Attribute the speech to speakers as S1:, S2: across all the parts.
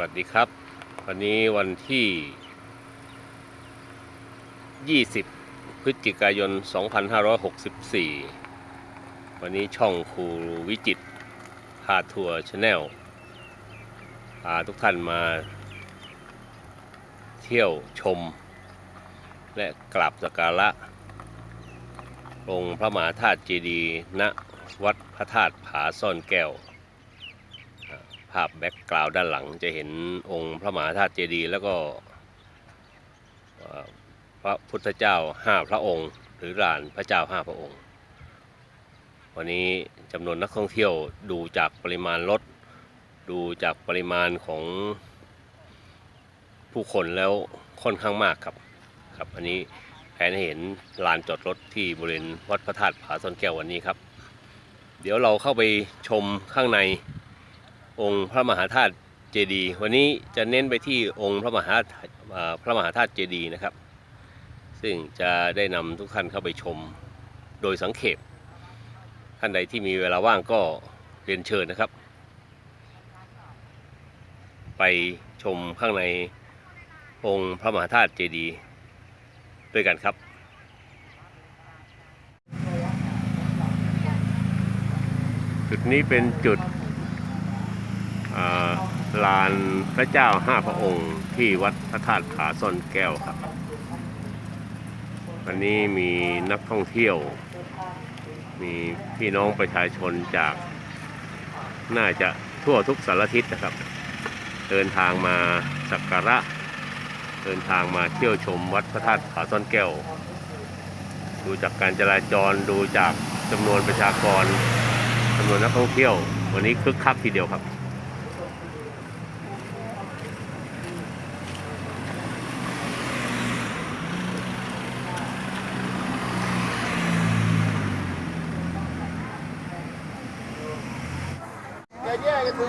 S1: วัสดีครับ วันนี้วันที่ 20 พฤศจิกายน 2564 วันนี้ช่องครูวิจิตพาทัวร์ชาแนลพาทุกท่านมา เที่ยวชม และกราบสักการะองค์พระมหาธาตุเจดีย์ณวัดพระธาตุผาซ่อนแก้ว ภาพแบ็กกราวด์ด้านหลังจะเห็นองค์พระมหาธาตุเจดีย์แล้วก็พระพุทธเจ้าห้าพระองค์ หรือลานพระเจ้าห้าพระองค์ วันนี้จำนวนนักท่องเที่ยวดูจากปริมาณรถ ดูจากปริมาณของผู้คนแล้วค่อนข้างมากครับครับ อันนี้แผนเห็นลานจอดรถที่บริเวณวัดพระธาตุผาซ่อนแก้ววันนี้ครับ เดี๋ยวเราเข้าไปชมข้างใน องค์พระมหาธาตุเจดีย์วันนี้จะเน้นไปที่องค์พระมหาพระมหาธาตุเจดีย์นะครับ ซึ่งจะได้นำทุกท่านเข้าไปชมโดยสังเขปท่านใดที่มีเวลาว่างก็เรียนเชิญนะครับ ไปชมข้างในองค์พระมหาธาตุเจดีย์ด้วยกันครับจุดนี้เป็นจุด ลานพระเจ้าห้าพระองค์ที่วัดพระธาตุผาซ่อนแก้วครับ วันนี้มีนักท่องเที่ยว มีพี่น้องประชาชนจากน่าจะทั่วทุกสารทิศนะครับ เดินทางมาสักการะ เดินทางมาเที่ยวชมวัดพระธาตุผาซ่อนแก้ว ดูจากการจราจรดูจากจำนวนประชากรจำนวนนักท่องเที่ยว วันนี้คึกคักทีเดียวครับ
S2: จะแย่กันเธอบอกเป็นคนมา
S1: ตร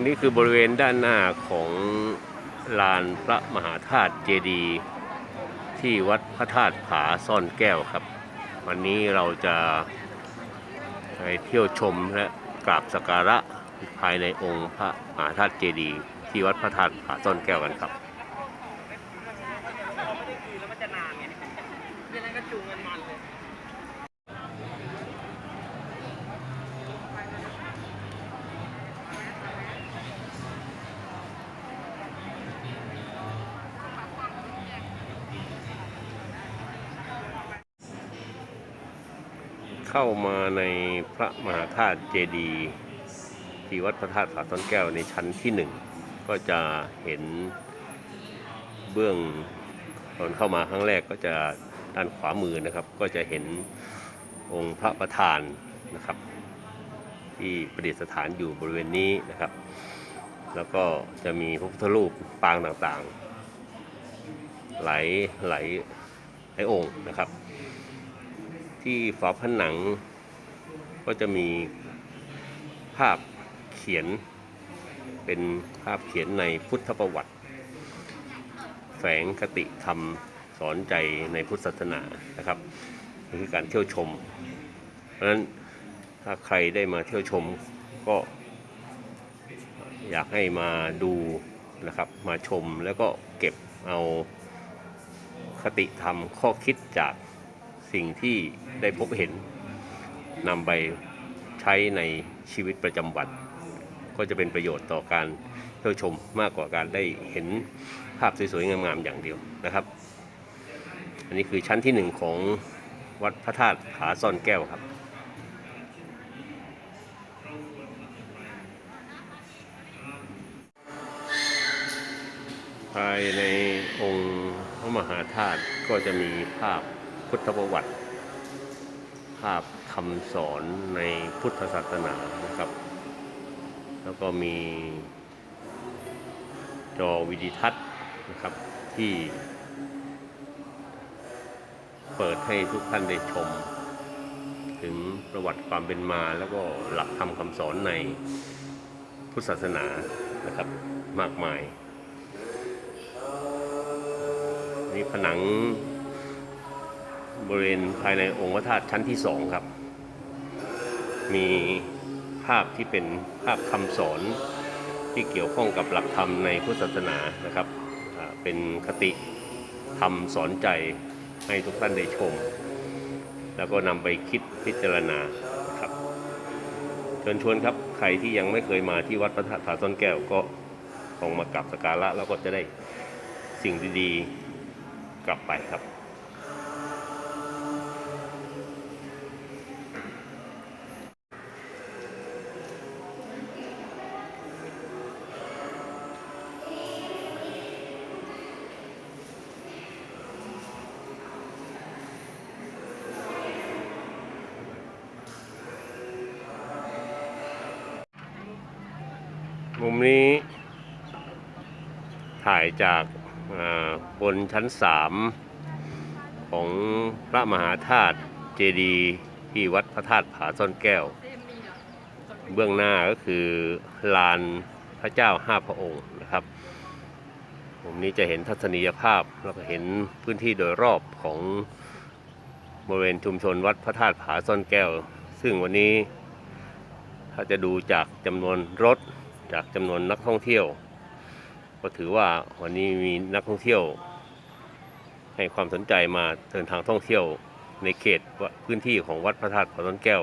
S1: งนี้คือบริเวณด้านหน้าของลานพระมหาธาตุเจดีย์ที่วัดพระธาตุผาซ่อนแก้วครับ วันนี้เราจะไปเที่ยวชมและ กราบสักการะภายในองค์พระมหาธาตุเจดีย์ที่วัดพระธาตุผาซ่อนแก้วกันครับ
S3: เราไม่ได้คืนแล้วมันจะนานไงยังไงก็จูงกันมันเลย
S1: เข้ามาในพระมหาธาตุเจดีย์ที่วัดพระธาตุผาซ่อนแก้วในชั้นที่หนึ่งก็จะเห็นเบื้องตอนเข้ามาครั้งแรกก็จะด้านขวามือนะครับ ก็จะเห็นองค์พระประธานนะครับ ที่ประดิษฐานอยู่บริเวณนี้นะครับ แล้วก็จะมีพระพุทธรูปปางต่างๆ หลายหลายหลายองค์นะครับ ที่ฝาผนัง ก็จะมีภาพเขียน เป็นภาพเขียนในพุทธประวัติ แฝงคติธรรมสอนใจในพุทธศาสนานะครับนี่คือการเที่ยวชม เพราะฉะนั้นถ้าใครได้มาเที่ยวชมก็อยากให้มาดูนะครับ มาชมแล้วก็เก็บเอาคติธรรมข้อคิดจาก สิ่งที่ได้พบเห็นนำไปใช้ในชีวิตประจำวัน ก็จะเป็นประโยชน์ต่อการเที่ยวชมมากกว่าการได้เห็นภาพสวยๆงามๆอย่างเดียวนะครับ อันนี้คือชั้นที่หนึ่งของวัดพระธาตุผาซ่อนแก้วครับภายในองค์พระมหาธาตุก็จะมีภาพ พุทธประวัติ ภาพคำสอนในพุทธศาสนานะครับ แล้วก็มีจอวิดิทัศน์นะครับที่เปิดให้ทุกท่านได้ชม ถึงประวัติความเป็นมาแล้วก็หลักธรรมคำสอนในพุทธศาสนานะครับมากมายนี่ผนัง บริเวณภายในองค์พระธาตุชั้นที่สองครับ มีภาพที่เป็นภาพคำสอนที่เกี่ยวข้องกับหลักธรรมในพุทธศาสนานะครับ เป็นคติธรรมสอนใจให้ทุกท่านได้ชม แล้วก็นำไปคิดพิจารณาครับเชิญชวนครับใครที่ยังไม่เคยมาที่วัดพระธาตุผาซนแก้วก็ลองมากราบสกการะแล้วก็จะได้สิ่งดีๆ กลับไปครับ มุมนี้ ถ่ายจากบนชั้นสามของพระมหาธาตุเจดีย์ที่วัดพระธาตุผาซ่อนแก้ว เบื้องหน้าก็คือลานพระเจ้าห้าพระองค์นะครับมุมนี้จะเห็นทัศนียภาพแล้วก็เห็นพื้นที่โดยรอบของบริเวณชุมชนวัดพระธาตุผาซ่อนแก้ว ซึ่งวันนี้ถ้าจะดูจากจำนวนรถ จากจำนวนนักท่องเที่ยว ก็ถือว่าวันนี้มีนักท่องเที่ยว ให้ความสนใจมาเดินทางท่องเที่ยวในเขตพื้นที่ของวัดพระธาตุผาต้นแก้ว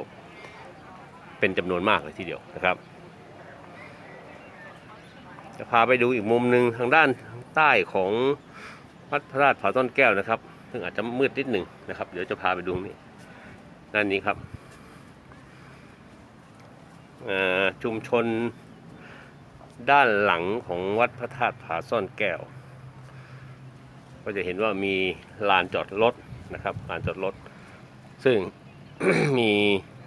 S1: เป็นจำนวนมากเลยทีเดียวนะครับ จะพาไปดูอีกมุมหนึ่งทางด้านใต้ของวัดพระธาตุผาต้นแก้วนะครับ ซึ่งอาจจะมืดนิดหนึ่งนะครับ เดี๋ยวจะพาไปดูนี่ด้านนี้ครับชุมชน ด้านหลังของวัดพระธาตุผาซ่อนแก้ว ก็จะเห็นว่ามีลานจอดรถนะครับลานจอดรถ ซึ่งมี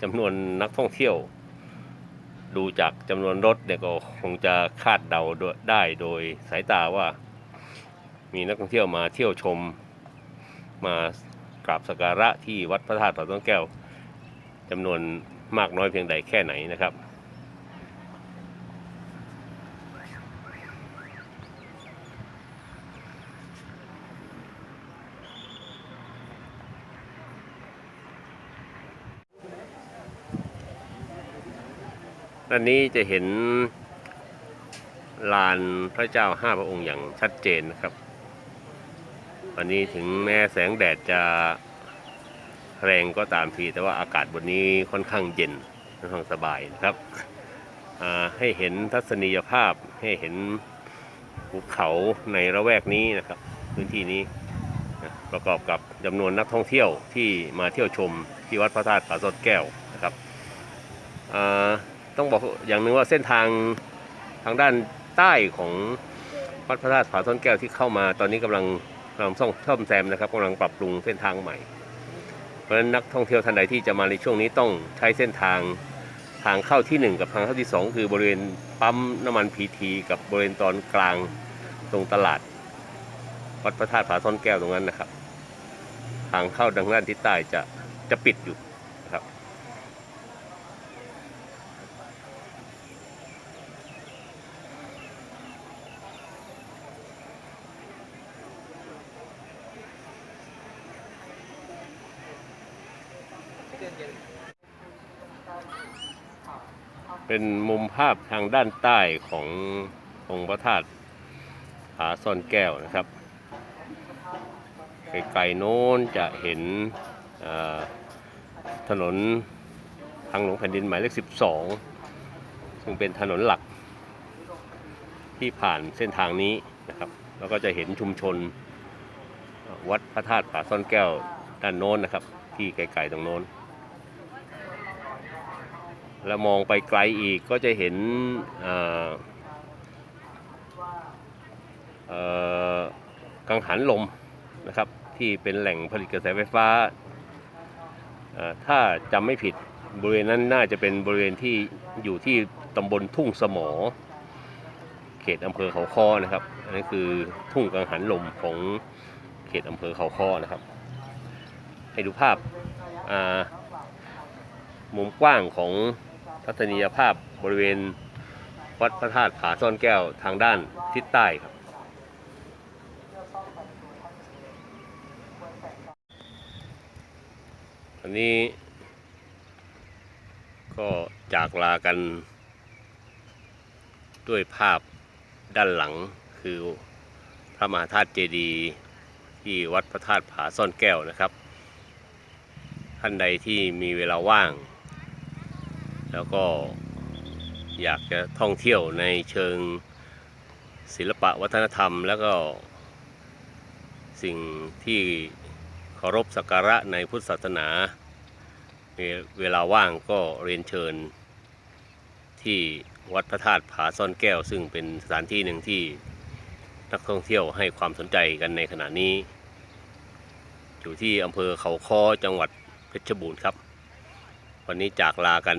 S1: จำนวนนักท่องเที่ยว ดูจากจำนวนรถเนี่ยก็คงจะคาดเดาได้โดยสายตาว่า มีนักท่องเที่ยวมาเที่ยวชมมากราบสักการะที่วัดพระธาตุผาซ่อนแก้วจำนวนมากน้อยเพียงใดแค่ไหนนะครับ ด้านนี้จะเห็นลานพระเจ้าห้าพระองค์อย่างชัดเจนนะครับวันนี้ถึงแม้แสงแดดจะแรงก็ตามที แต่ว่าอากาศบนนี้ค่อนข้างเย็นค่อนข้างสบายนะครับให้เห็นทัศนียภาพให้เห็นภูเขาในระแวกนี้นะครับ พื้นที่นี้ประกอบกับจำนวนนักท่องเที่ยวที่มาเที่ยวชมที่วัดพระธาตุผาสดแก้วนะครับอ่า ต้องบอกอย่างหนึ่งว่าเส้นทางทางด้านใต้ของวัดพระธาตุผาซ่อนแก้วที่เข้ามาตอนนี้กำลังกำลังซ่อมซ่อมแซมนะครับกำลังปรับปรุงเส้นทางใหม่ เพราะฉะนั้นนักท่องเที่ยวท่านใดที่จะมาในช่วงนี้ต้องใช้เส้นทางทางเข้าที่ 1 กับทางเข้าที่ 2 คือบริเวณปั๊มน้ำมันพีทีกับบริเวณตอนกลางตรงตลาด วัดพระธาตุผาซ่อนแก้วตรงนั้นนะครับ ทางเข้าดังด้านทิศใต้จะจะปิดอยู่นะครับ เป็นมุมภาพทางด้านใต้ขององค์พระธาตุผาซ่อนแก้วนะครับไกลๆโน้นจะเห็นถนนทางหลวงแผ่นดินหมายเลข 12 ซึ่งเป็นถนนหลักที่ผ่านเส้นทางนี้นะครับ แล้วก็จะเห็นชุมชนวัดพระธาตุผาซ่อนแก้วด้านโน้นนะครับ ที่ไกลๆตรงโน้น แล้วมองไปไกลอีกก็จะเห็นกังหันลมนะครับ ที่เป็นแหล่งผลิตกระแสไฟฟ้า ถ้าจำไม่ผิดบริเวณนั้นน่าจะเป็นบริเวณที่อยู่ที่ตำบลทุ่งสมอ เขตอำเภอเขาค้อนะครับอันนี้คือทุ่งกังหันลมของเขตอำเภอเขาค้อนะครับ ให้ดูภาพมุมกว้างของ ทัศนียภาพบริเวณวัดพระธาตุผาซ่อนแก้วทางด้านทิศใต้ครับ อันนี้ก็จากลากันด้วยภาพด้านหลังคือพระมหาธาตุเจดีย์ที่วัดพระธาตุผาซ่อนแก้วนะครับ ท่านใดที่มีเวลาว่าง แล้วก็อยากจะท่องเที่ยวในเชิงศิลปะวัฒนธรรม แล้วก็สิ่งที่เคารพสักการะในพุทธศาสนา เวลาว่างก็เรียนเชิญที่วัดพระธาตุผาซ่อนแก้ว ซึ่งเป็นสถานที่หนึ่งที่นักท่องเที่ยวให้ความสนใจกันในขณะนี้ อยู่ที่อำเภอเขาค้อจังหวัดเพชรบูรณ์ครับ วันนี้จากลากัน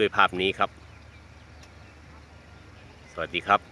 S1: ด้วยภาพนี้ครับ สวัสดีครับ